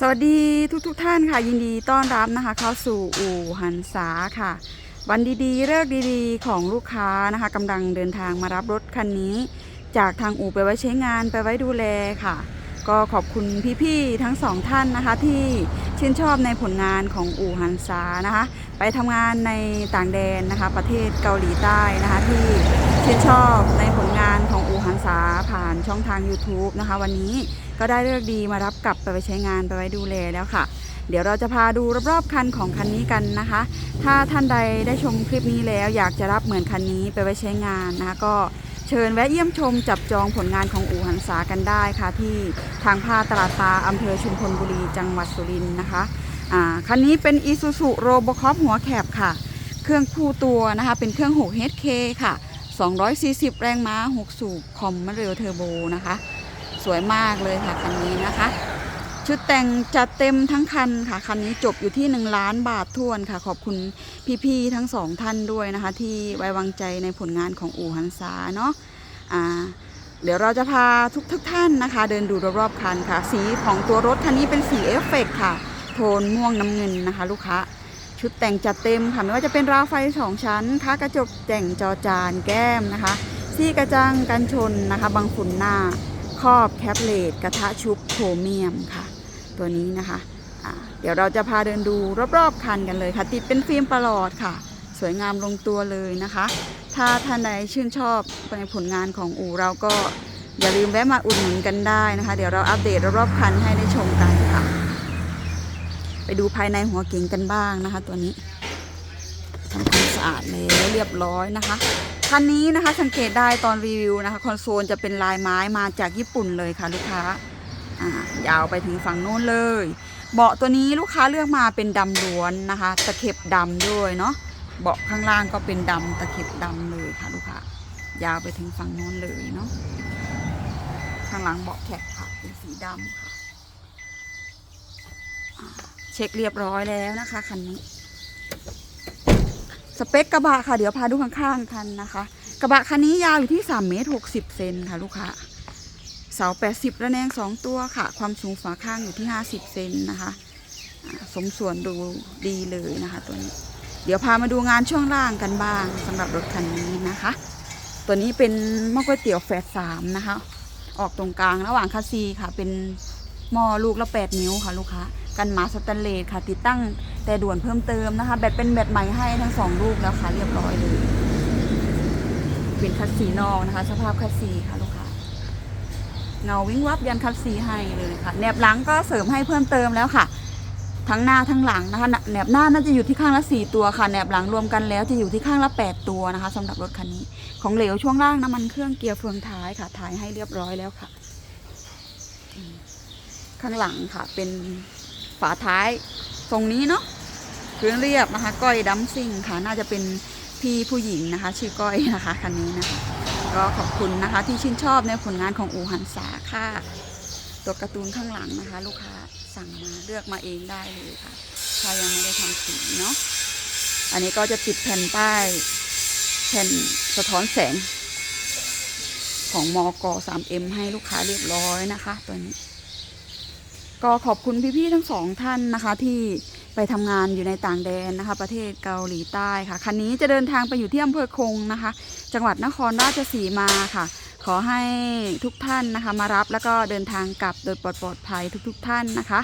สวัสดีทุกๆทท่านค่ะ ยินดีต้อนรับนะคะ เข้าสู่อู่หันษาค่ะ วันดีๆเลิกดีๆ ของลูกค้านะคะกำลังเดินทางมารับรถคันนี้ จากทางอู่ไปไว้ใช้งานไปไว้ดูแลค่ะ ก็ขอบคุณพี่ๆทั้งสองท่านนะคะ ที่ชื่นชอบในผลงานของอู่หันษานะคะ ไปทำงานในต่างแดนนะคะ ประเทศเกาหลีใต้นะคะ ที่ชื่นชอบในผลงาน ผ่านช่องทาง YouTube นะคะ วันนี้ก็ได้เลือกดีมารับกลับไปไว้ใช้งานไปไว้ดูแลแล้วค่ะ เดี๋ยวเราจะพาดูรอบๆคันของคันนี้กันนะคะ ถ้าท่านใดได้ชมคลิปนี้แล้วอยากจะรับเหมือนคันนี้ไปไว้ใช้งานนะคะก็เชิญแวะเยี่ยมชมจับจองผลงานของอู่หันษากันได้ค่ะ ที่ทางพาตลาดปลาอำเภอชุมพลบุรีจังหวัดสุรินทร์นะคะคันนี้เป็น Isuzu Robocop หัวแคบค่ะ เครื่องคู่ตัวนะคะ เป็นเครื่อง 6 HK ค่ะ 240 แรงม้า 6 สูบคอมมาเรลเทอร์โบนะคะ สวยมากเลยค่ะคันนี้นะคะ ชุดแต่งจัดเต็มทั้งคันค่ะ คันนี้จบอยู่ที่ 1 ล้านบาททวนค่ะ ขอบคุณพี่ๆทั้งสองท่านด้วยนะคะ ที่ไว้วางใจในผลงานของอู่หันษาเนาะอ่าเดี๋ยวเราจะพาทุกทุกท่านนะคะ เดินดูรอบๆคันค่ะ สีของตัวรถคันนี้เป็นสีเอฟเฟกต์ค่ะ โทนม่วงน้ำเงินนะคะ ลูกค้า ชุดแต่งจัดเต็มค่ะ ไม่ว่าจะเป็นราวไฟสองชั้นค้ากระจกแต่งจอจานแก้มนะคะ ซี่กระจังกันชนนะคะ บังฝุ่นหน้า ครอบแคปเลตกระทะชุบโครเมียมค่ะ ตัวนี้นะคะอ่าเดี๋ยวเราจะพาเดินดูรอบๆคันกันเลยค่ะ ติดเป็นฟิล์มประหลอดค่ะ สวยงามลงตัวเลยนะคะ ถ้าท่านใดชื่นชอบในผลงานของอู่เราก็อย่าลืมแวะมาอุดหนุนกันได้นะคะ เดี๋ยวเราอัปเดตรอบๆคันให้ได้ชมกันค่ะ ไปดูภายในหัวเก๋งกันบ้างนะคะ ตัวนี้ทำความสะอาดแล้วเรียบร้อยนะคะคันนี้นะคะสังเกตได้ตอนรีวิวนะคะคอนโซลจะเป็นลายไม้มาจากญี่ปุ่นเลยค่ะลูกค้าอ่ายาวไปถึงฝั่งโน้นเลย เบาะตัวนี้ลูกค้าเลือกมาเป็นดำล้วนนะคะ ตะเข็บดำด้วยเนาะเบาะข้างล่างก็เป็นดำตะเข็บดำเลยค่ะลูกค้ายาวไปถึงฝั่งโน้นเลยเนาะข้างหลังเบาะแคบค่ะเป็นสีดำค่ะ เช็คเรียบร้อยแล้วนะคะคันนี้ สเปคกระบะค่ะ เดี๋ยวพาดูข้างๆคันนะคะ กระบะคันนี้ยาวอยู่ที่3เมตร60เซนค่ะลูกค้าเสา 80 ระแนง 2 ตัวค่ะ ความสูงฝาข้างอยู่ที่ 50 เซนนะคะ สมส่วนดูดีเลยนะคะตัวนี้ เดี๋ยวพามาดูงานช่วงล่างกันบ้างสำหรับรถคันนี้นะคะ ตัวนี้เป็นม้อก๋วยเตี๋ยวแฟดสามนะคะ ออกตรงกลางระหว่างคัสซีค่ะ เป็น หม้อลูกละ 8 นิ้วค่ะลูกค้ากันหมาสแตนเลสค่ะ ติดตั้งแต่ด่วนเพิ่มเติมนะคะ แบตเป็นแบตใหม่ให้ทั้งสองลูกแล้วค่ะ เรียบร้อยเลย เป็นคัสซีนอกนะคะ สภาพคัสซีค่ะลูกค้าเงาวิ่งวับยันคัสซีให้เลยค่ะแหนบหลังก็เสริมให้เพิ่มเติมแล้วค่ะ ทั้งหน้าทั้งหลังนะคะแหนบหน้าน่าจะอยู่ที่ข้างละสี่ตัวค่ะแหนบหลังรวมกันแล้วจะอยู่ที่ข้างละแปดตัวนะคะสำหรับรถคันนี้ ของเหลวช่วงล่างน้ำมันเครื่องเกียร์เฟืองท้ายค่ะท้ายให้เรียบร้อยแล้วค่ะ ข้างหลังค่ะเป็นฝาท้ายทรงนี้เนาะพื้นเรียบนะคะ ก้อยดัมซิ่งค่ะ น่าจะเป็นพี่ผู้หญิงนะคะ ชื่อก้อยนะคะคันนี้นะคะ ก็ขอบคุณนะคะที่ชื่นชอบในผลงานของอูหันษาค่ะ ตัวการ์ตูนข้างหลังนะคะ ลูกค้าสั่งมาเลือกมาเองได้เลยค่ะ ถ้ายังไม่ได้ทำสีเนาะอันนี้ก็จะติดแผ่นป้ายแผ่นสะท้อนแสงของมก 3M ให้ลูกค้าเรียบร้อยนะคะ ตัวนี้ ก็ขอบคุณพี่ๆทั้งสองท่านนะคะที่ไปทำงานอยู่ในต่างแดนนะคะ ประเทศเกาหลีใต้ค่ะ คันนี้จะเดินทางไปอยู่ที่อำเภอคงนะคะ จังหวัดนครราชสีมาค่ะ ขอให้ทุกท่านนะคะมารับแล้วก็เดินทางกลับโดยปลอดปลอดภัยทุก ๆ ท่านนะคะ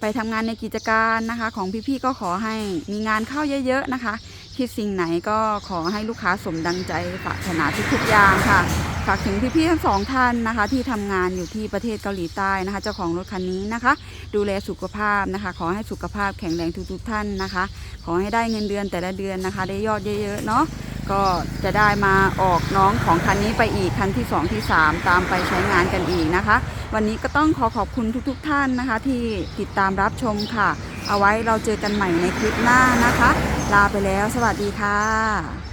ไปทำงานในกิจการนะคะ ของพี่ๆก็ขอให้มีงานเข้าเยอะ ๆนะคะ คิดสิ่งไหนก็ขอให้ลูกค้าสมดังใจปรารถนาทุกๆอย่างค่ะ ฝากถึงพี่ๆทั้งสองท่านนะคะ ที่ทำงานอยู่ที่ประเทศเกาหลีใต้นะคะ เจ้าของรถคันนี้นะคะ ดูแลสุขภาพนะคะ ขอให้สุขภาพแข็งแรงทุกๆท่านนะคะ ขอให้ได้เงินเดือนแต่ละเดือนนะคะ ได้ยอดเยอะๆเนาะก็จะได้มาออกน้องของคันนี้ไปอีกคันที่ 2 ที่ 3 ตามไปใช้งานกันอีกนะคะ วันนี้ก็ต้องขอขอบคุณทุกๆท่านนะคะ ที่ติดตามรับชมค่ะ เอาไว้เราเจอกันใหม่ในคลิปหน้านะคะ ลาไปแล้ว สวัสดีค่ะ